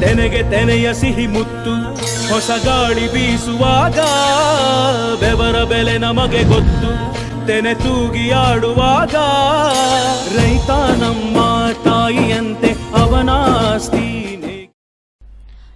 ತೆನೆಗೆ ತೆನೆಯ ಸಿಹಿ ಮುತ್ತು ಹೊಸ ಗಾಳಿ ಬೀಸುವಾಗ ಬೆವರ ಬೆಲೆ ನಮಗೆ ಗೊತ್ತು. ತೆನೆ ತೂಗಿ ಆಡುವಾಗ ರೈತ ನಮ್ಮ ತಾಯಿಯಂತೆ ಅವನಾಸ್ತಿ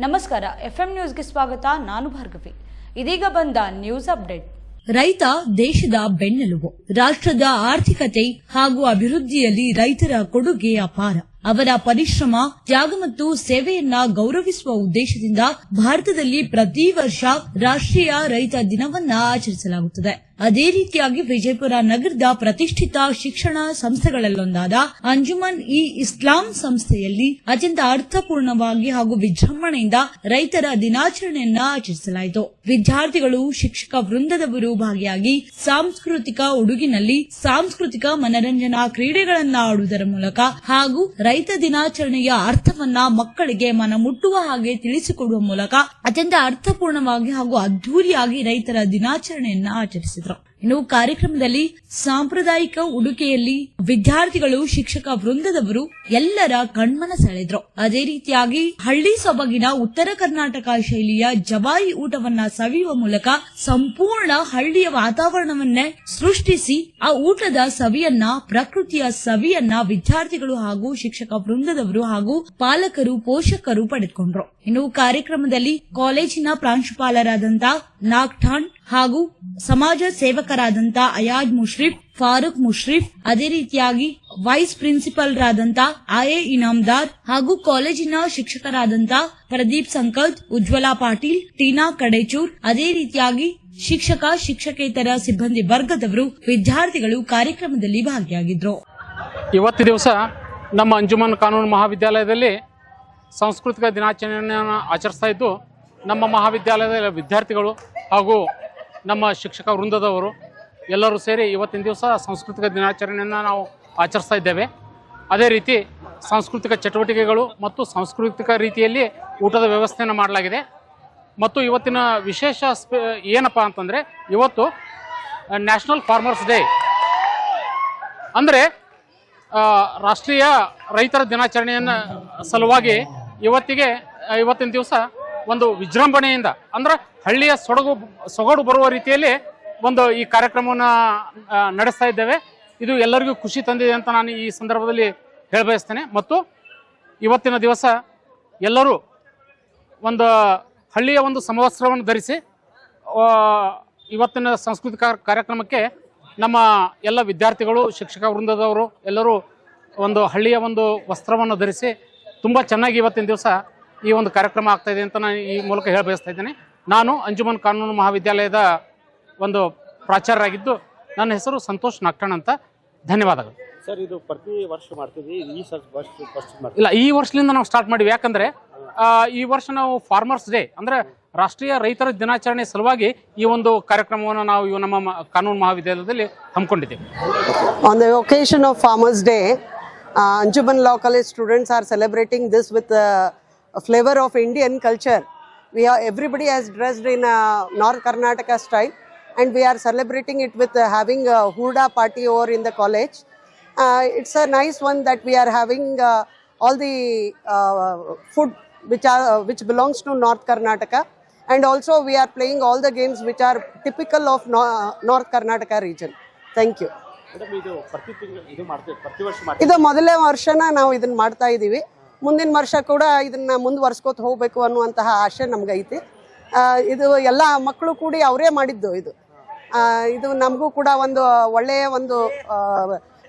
ನಮಸ್ಕಾರ ಎಫ್ ಎಂ ನ್ಯೂಸ್ಗೆ ಸ್ವಾಗತ ನಾನು ಭಾರ್ಗವಿ. ಇದೀಗ ಬಂದ ನ್ಯೂಸ್ ಅಪ್ಡೇಟ್. ರೈತ ದೇಶದ ಬೆನ್ನೆಲುಬು ರಾಷ್ಟ್ರದ ಆರ್ಥಿಕತೆ ಹಾಗೂ ಅಭಿವೃದ್ಧಿಯಲ್ಲಿ ರೈತರ ಕೊಡುಗೆ ಅಪಾರ. ಅವರ ಪರಿಶ್ರಮ, ತ್ಯಾಗ ಮತ್ತು ಸೇವೆಯನ್ನ ಗೌರವಿಸುವ ಉದ್ದೇಶದಿಂದ ಭಾರತದಲ್ಲಿ ಪ್ರತಿ ವರ್ಷ ರಾಷ್ಟ್ರೀಯ ರೈತ ದಿನವನ್ನ ಆಚರಿಸಲಾಗುತ್ತದೆ. ಅದೇ ರೀತಿಯಾಗಿ ವಿಜಯಪುರ ನಗರದ ಪ್ರತಿಷ್ಠಿತ ಶಿಕ್ಷಣ ಸಂಸ್ಥೆಗಳಲ್ಲೊಂದಾದ ಅಂಜುಮನ್ ಇ ಇಸ್ಲಾಂ ಸಂಸ್ಥೆಯಲ್ಲಿ ಅತ್ಯಂತ ಅರ್ಥಪೂರ್ಣವಾಗಿ ಹಾಗೂ ವಿಜೃಂಭಣೆಯಿಂದ ರೈತರ ದಿನಾಚರಣೆಯನ್ನ ಆಚರಿಸಲಾಯಿತು. ವಿದ್ಯಾರ್ಥಿಗಳು, ಶಿಕ್ಷಕ ವೃಂದದವರು ಭಾಗಿಯಾಗಿ ಸಾಂಸ್ಕೃತಿಕ ಉಡುಗಿನಲ್ಲಿ ಸಾಂಸ್ಕೃತಿಕ ಮನರಂಜನಾ ಕ್ರೀಡೆಗಳನ್ನ ಆಡುವುದರ ಮೂಲಕ ಹಾಗೂ ರೈತ ದಿನಾಚರಣೆಯ ಅರ್ಥವನ್ನ ಮಕ್ಕಳಿಗೆ ಮನ ಮುಟ್ಟುವ ಹಾಗೆ ತಿಳಿಸಿಕೊಡುವ ಮೂಲಕ ಅತ್ಯಂತ ಅರ್ಥಪೂರ್ಣವಾಗಿ ಹಾಗೂ ಅದ್ದೂರಿಯಾಗಿ ರೈತರ ದಿನಾಚರಣೆಯನ್ನ ಆಚರಿಸಿದರು. ಇನ್ನು ಕಾರ್ಯಕ್ರಮದಲ್ಲಿ ಸಾಂಪ್ರದಾಯಿಕ ಉಡುಗೆಯಲ್ಲಿ ವಿದ್ಯಾರ್ಥಿಗಳು, ಶಿಕ್ಷಕ ವೃಂದದವರು ಎಲ್ಲರ ಕಣ್ಮನ ಸೆಳೆದ್ರು. ಅದೇ ರೀತಿಯಾಗಿ ಹಳ್ಳಿ ಸೊಬಗಿನ ಉತ್ತರ ಕರ್ನಾಟಕ ಶೈಲಿಯ ಜವಾಯಿ ಊಟವನ್ನ ಸವಿಯುವ ಮೂಲಕ ಸಂಪೂರ್ಣ ಹಳ್ಳಿಯ ವಾತಾವರಣವನ್ನೇ ಸೃಷ್ಟಿಸಿ ಆ ಊಟದ ಸವಿಯನ್ನ, ಪ್ರಕೃತಿಯ ಸವಿಯನ್ನ ವಿದ್ಯಾರ್ಥಿಗಳು ಹಾಗೂ ಶಿಕ್ಷಕ ವೃಂದದವರು ಹಾಗೂ ಪಾಲಕರು, ಪೋಷಕರು ಪಡೆದುಕೊಂಡ್ರು. ಇನ್ನು ಕಾರ್ಯಕ್ರಮದಲ್ಲಿ ಕಾಲೇಜಿನ ಪ್ರಾಂಶುಪಾಲರಾದಂತ ನಾಗ್ಠಾಣ್ ಹಾಗೂ ಸಮಾಜ ಸೇವಕರಾದಂತ ಅಯಾಜ್ ಮುಷ್ರಿಫ್, ಫಾರೂಕ್ ಮುಷ್ರಿಫ್, ಅದೇ ರೀತಿಯಾಗಿ ವೈಸ್ ಪ್ರಿನ್ಸಿಪಲ್ರಾದಂತ ಆಯೆ ಇನಾಮ್ದಾರ್ ಹಾಗೂ ಕಾಲೇಜಿನ ಶಿಕ್ಷಕರಾದಂತ ಪ್ರದೀಪ್ ಸಂಕಲ್ತ್ ಉಜ್ವಲಾ ಪಾಟೀಲ್, ಟೀನಾ ಕಡೇಚೂರ್, ಅದೇ ರೀತಿಯಾಗಿ ಶಿಕ್ಷಕ, ಶಿಕ್ಷಕೇತರ ಸಿಬ್ಬಂದಿ ವರ್ಗದವರು ವಿದ್ಯಾರ್ಥಿಗಳು ಕಾರ್ಯಕ್ರಮದಲ್ಲಿ ಭಾಗಿಯಾಗಿದ್ರು. ಇವತ್ತು ದಿವಸ ನಮ್ಮ ಅಂಜುಮನ್ ಕಾನೂನು ಮಹಾವಿದ್ಯಾಲಯದಲ್ಲಿ ಸಾಂಸ್ಕೃತಿಕ ದಿನಾಚರಣೆಯನ್ನು ಆಚರಿಸ್ತಾ ಇದ್ದು ನಮ್ಮ ಮಹಾವಿದ್ಯಾಲಯದ ವಿದ್ಯಾರ್ಥಿಗಳು ಹಾಗೂ ನಮ್ಮ ಶಿಕ್ಷಕ ವೃಂದದವರು ಎಲ್ಲರೂ ಸೇರಿ ಇವತ್ತಿನ ದಿವಸ ಸಾಂಸ್ಕೃತಿಕ ದಿನಾಚರಣೆಯನ್ನು ನಾವು ಆಚರಿಸ್ತಾ ಇದ್ದೇವೆ. ಅದೇ ರೀತಿ ಸಾಂಸ್ಕೃತಿಕ ಚಟುವಟಿಕೆಗಳು ಮತ್ತು ಸಾಂಸ್ಕೃತಿಕ ರೀತಿಯಲ್ಲಿ ಊಟದ ವ್ಯವಸ್ಥೆಯನ್ನು ಮಾಡಲಾಗಿದೆ. ಮತ್ತು ಇವತ್ತಿನ ವಿಶೇಷ ಏನಪ್ಪ ಅಂತಂದರೆ ಇವತ್ತು ನ್ಯಾಷನಲ್ ಫಾರ್ಮರ್ಸ್ ಡೇ ಅಂದರೆ ರಾಷ್ಟ್ರೀಯ ರೈತರ ದಿನಾಚರಣೆಯನ್ನು ಸಲುವಾಗಿ ಇವತ್ತಿಗೆ ಇವತ್ತಿನ ದಿವಸ ಒಂದು ವಿಜೃಂಭಣೆಯಿಂದ, ಅಂದ್ರೆ ಹಳ್ಳಿಯ ಸೊಡಗು, ಸೊಗಡು ಬರುವ ರೀತಿಯಲ್ಲಿ ಒಂದು ಈ ಕಾರ್ಯಕ್ರಮವನ್ನು ನಡೆಸ್ತಾ ಇದ್ದೇವೆ. ಇದು ಎಲ್ಲರಿಗೂ ಖುಷಿ ತಂದಿದೆ ಅಂತ ನಾನು ಈ ಸಂದರ್ಭದಲ್ಲಿ ಹೇಳಬಯಸ್ತೇನೆ. ಮತ್ತು ಇವತ್ತಿನ ದಿವಸ ಎಲ್ಲರೂ ಒಂದು ಹಳ್ಳಿಯ ಒಂದು ಸಮವಸ್ತ್ರವನ್ನು ಧರಿಸಿ ಇವತ್ತಿನ ಸಾಂಸ್ಕೃತಿಕ ಕಾರ್ಯಕ್ರಮಕ್ಕೆ ನಮ್ಮ ಎಲ್ಲ ವಿದ್ಯಾರ್ಥಿಗಳು, ಶಿಕ್ಷಕ ವೃಂದದವರು ಎಲ್ಲರೂ ಒಂದು ಹಳ್ಳಿಯ ಒಂದು ವಸ್ತ್ರವನ್ನು ಧರಿಸಿ ತುಂಬ ಚೆನ್ನಾಗಿ ಇವತ್ತಿನ ದಿವಸ ಈ ಒಂದು ಕಾರ್ಯಕ್ರಮ ಆಗ್ತಾ ಇದೆ ಅಂತ ನಾನು ಈ ಮೂಲಕ ಹೇಳಿ ಬಯಸ್ತಾ ಇದ್ದೇನೆ. ನಾನು ಅಂಜುಮನ್ ಕಾನೂನು ಮಹಾವಿದ್ಯಾಲಯದ ಒಂದು ಪ್ರಾಚಾರ್ಯರಾಗಿದ್ದು ನನ್ನ ಹೆಸರು ಸಂತೋಷ್ ನಾಕ್ಟಣ್ ಅಂತ. ಧನ್ಯವಾದಗಳು. ಸರ್ ಇದು ಪ್ರತಿ ವರ್ಷ ಮಾಡ್ತೀವಿ ಈ ಸರ್ ವರ್ಷ ಫಸ್ಟ್ ಮಾಡ್ತೀವಿ ಇಲ್ಲ ಈ ವರ್ಷದಿಂದ ನಾವು ಸ್ಟಾರ್ಟ್ ಮಾಡಿವಿ. ಯಾಕಂದ್ರೆ ಈ ವರ್ಷ ನಾವು ಫಾರ್ಮರ್ಸ್ ಡೇ ಅಂದ್ರೆ ರಾಷ್ಟ್ರೀಯ ರೈತರ ದಿನಾಚರಣೆ ಸಲುವಾಗಿ ಈ ಒಂದು ಕಾರ್ಯಕ್ರಮವನ್ನು ನಾವು ಇವು ನಮ್ಮ ಮ- ಕಾನೂನು ಮಹಾವಿದ್ಯಾಲಯದಲ್ಲಿ ಹಮ್ಮಿಕೊಂಡಿದ್ದೇವೆ. On the occasion of farmers Day, uh, Anjuman Law College students are celebrating this with uh, a flavor of Indian culture. We are everybody has dressed in uh, North Karnataka style, and we are celebrating it with uh, having a hurda party over in the college. Uh, it's a nice one that we are having uh, all the uh, food which are uh, which belongs to North Karnataka, and also we are playing all the games which are typical of no- North Karnataka region. Thank you. ಇದು ಮೊದಲೇ ವರ್ಷನ ನಾವು ಇದನ್ನ ಮಾಡ್ತಾ ಇದೀವಿ. ಮುಂದಿನ ವರ್ಷ ಕೂಡ ಇದನ್ನ ಮುಂದುವರ್ಸ್ಕೋತ ಹೋಗ್ಬೇಕು ಅನ್ನುವಂತಹ ಆಶೆ ನಮ್ಗೈತಿ. ಇದು ಎಲ್ಲ ಮಕ್ಕಳು ಕೂಡಿ ಅವರೇ ಮಾಡಿದ್ದು ಇದು. ಇದು ನಮಗೂ ಕೂಡ ಒಂದು ಒಳ್ಳೆಯ ಒಂದು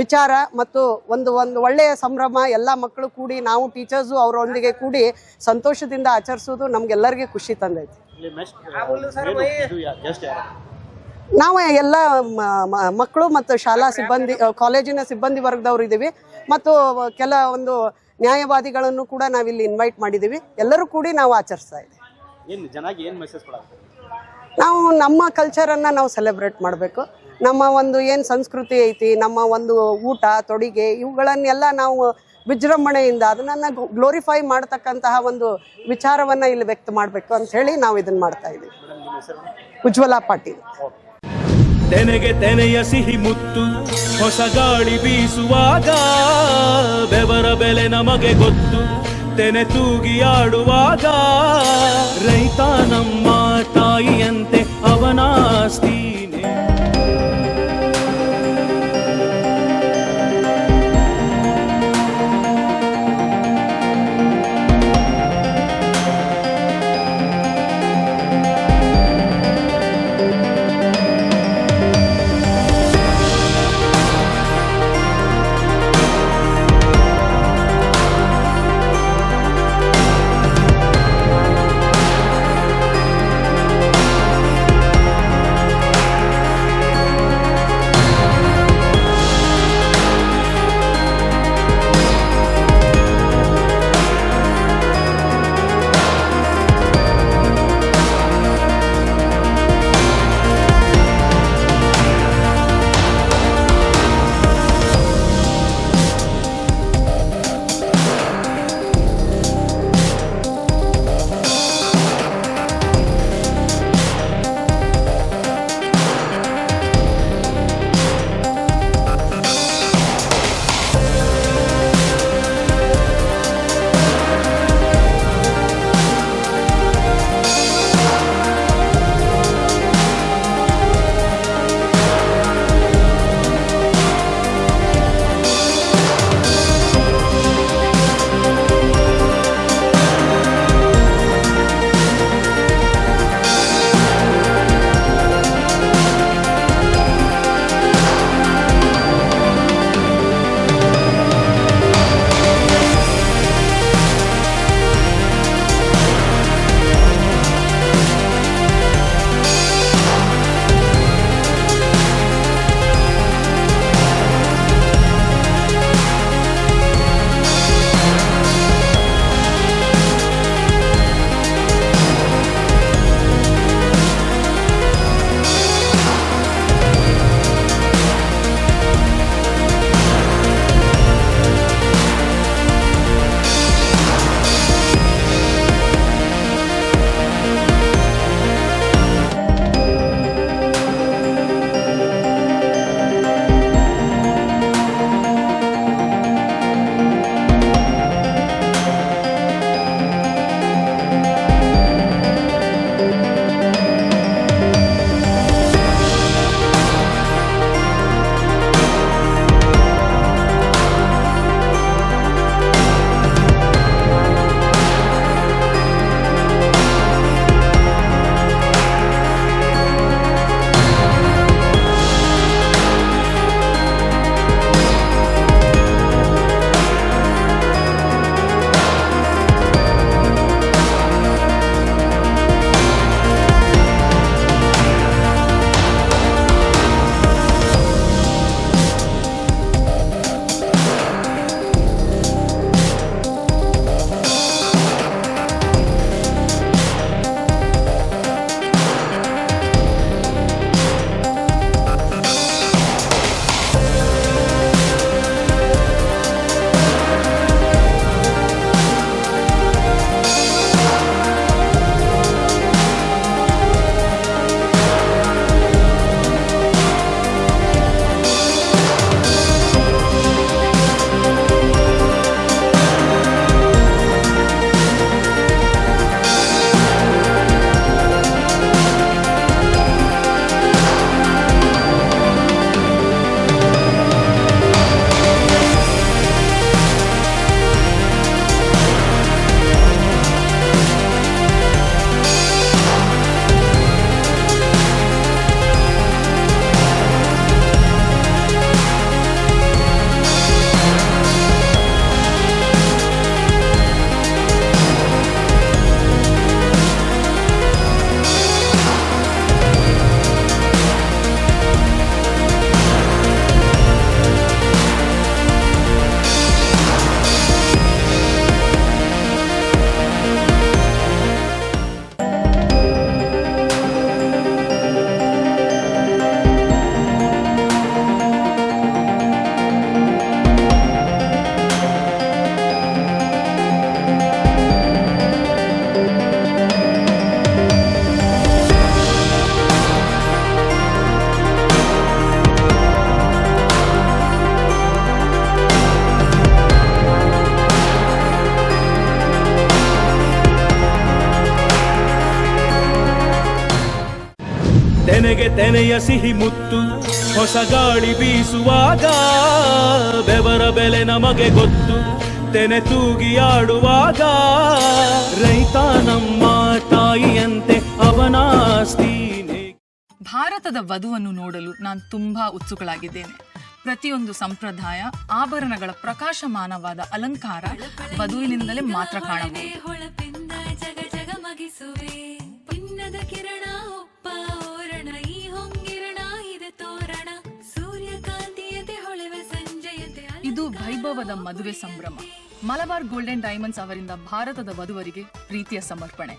ವಿಚಾರ ಮತ್ತು ಒಂದು ಒಂದು ಒಳ್ಳೆಯ ಸಂಭ್ರಮ ಎಲ್ಲ ಮಕ್ಕಳು ಕೂಡಿ ನಾವು ಟೀಚರ್ಸು ಅವರೊಂದಿಗೆ ಕೂಡಿ ಸಂತೋಷದಿಂದ ಆಚರಿಸೋದು ನಮ್ಗೆಲ್ಲರಿಗೆ ಖುಷಿ ತಂದೈತಿ. ನಾವು ಎಲ್ಲ ಮಕ್ಕಳು ಮತ್ತು ಶಾಲಾ ಸಿಬ್ಬಂದಿ ಕಾಲೇಜಿನ ಸಿಬ್ಬಂದಿ ವರ್ಗದವರು ಇದ್ದೀವಿ. ಮತ್ತು ಕೆಲ ಒಂದು ನ್ಯಾಯವಾದಿಗಳನ್ನು ಕೂಡ ನಾವಿಲ್ಲಿ ಇನ್ವೈಟ್ ಮಾಡಿದ್ದೀವಿ. ಎಲ್ಲರೂ ಕೂಡಿ ನಾವು ಆಚರಿಸ್ತಾ ಇದ್ದೀವಿ. ನಾವು ನಮ್ಮ ಕಲ್ಚರನ್ನು ನಾವು ಸೆಲೆಬ್ರೇಟ್ ಮಾಡಬೇಕು. ನಮ್ಮ ಒಂದು ಏನು ಸಂಸ್ಕೃತಿ ಐತಿ ನಮ್ಮ ಒಂದು ಊಟ ತೊಡಿಗೆ ಇವುಗಳನ್ನೆಲ್ಲ ನಾವು ವಿಜೃಂಭಣೆಯಿಂದ ಅದನ್ನು ಗ್ಲೋರಿಫೈ ಮಾಡತಕ್ಕಂತಹ ಒಂದು ವಿಚಾರವನ್ನು ಇಲ್ಲಿ ವ್ಯಕ್ತ ಮಾಡಬೇಕು ಅಂತ ಹೇಳಿ ನಾವು ಇದನ್ನು ಮಾಡ್ತಾ ಇದ್ದೀವಿ. ಉಜ್ವಲಾ ಪಾಟೀಲ್. ತೆನೆಗೆ ತೆನೆಯ ಸಿಹಿ ಮುತ್ತು, ಹೊಸ ಗಾಳಿ ಬೀಸುವಾಗ ಬೆವರ ಬೆಲೆ ನಮಗೆ ಗೊತ್ತು. ತೆನೆ ತೂಗಿ ಆಡುವಾಗ, ರೈತ ನಮ್ಮ ತಾಯಿಯಂತೆ ತೆನೆಗೆ ಸಿಹಿ ಮುತ್ತು, ಹೊಸ ಗಾಳಿ ಬೀಸುವಾಗ ಬೆವರ ಬೆಲೆ ನಮಗೆ ಗೊತ್ತು. ತೆನೆ ತೂಗಿ ಆಡುವಾಗ ರೈತ ನಮ್ಮ ತಾಯಿಯಂತೆ ಅವನಾಸ್ತೀನೆ ಭಾರತದ ವಧುವನ್ನು ನೋಡಲು ನಾನು ತುಂಬಾ ಉತ್ಸುಕಳಾಗಿದ್ದೇನೆ. ಪ್ರತಿಯೊಂದು ಸಂಪ್ರದಾಯ, ಆಭರಣಗಳ ಪ್ರಕಾಶಮಾನವಾದ ಅಲಂಕಾರ ವಧುವಿನಿಂದಲೇ ಮಾತ್ರ ಕಾಣಬಹುದು. ವೈಭವದ ಮದುವೆ ಸಂಭ್ರಮ. ಮಲಬಾರ್ ಗೋಲ್ಡನ್ ಡೈಮಂಡ್ಸ್ ಅವರಿಂದ ಭಾರತದ ವಧುವರಿಗೆ ಪ್ರೀತಿಯ ಸಮರ್ಪಣೆ.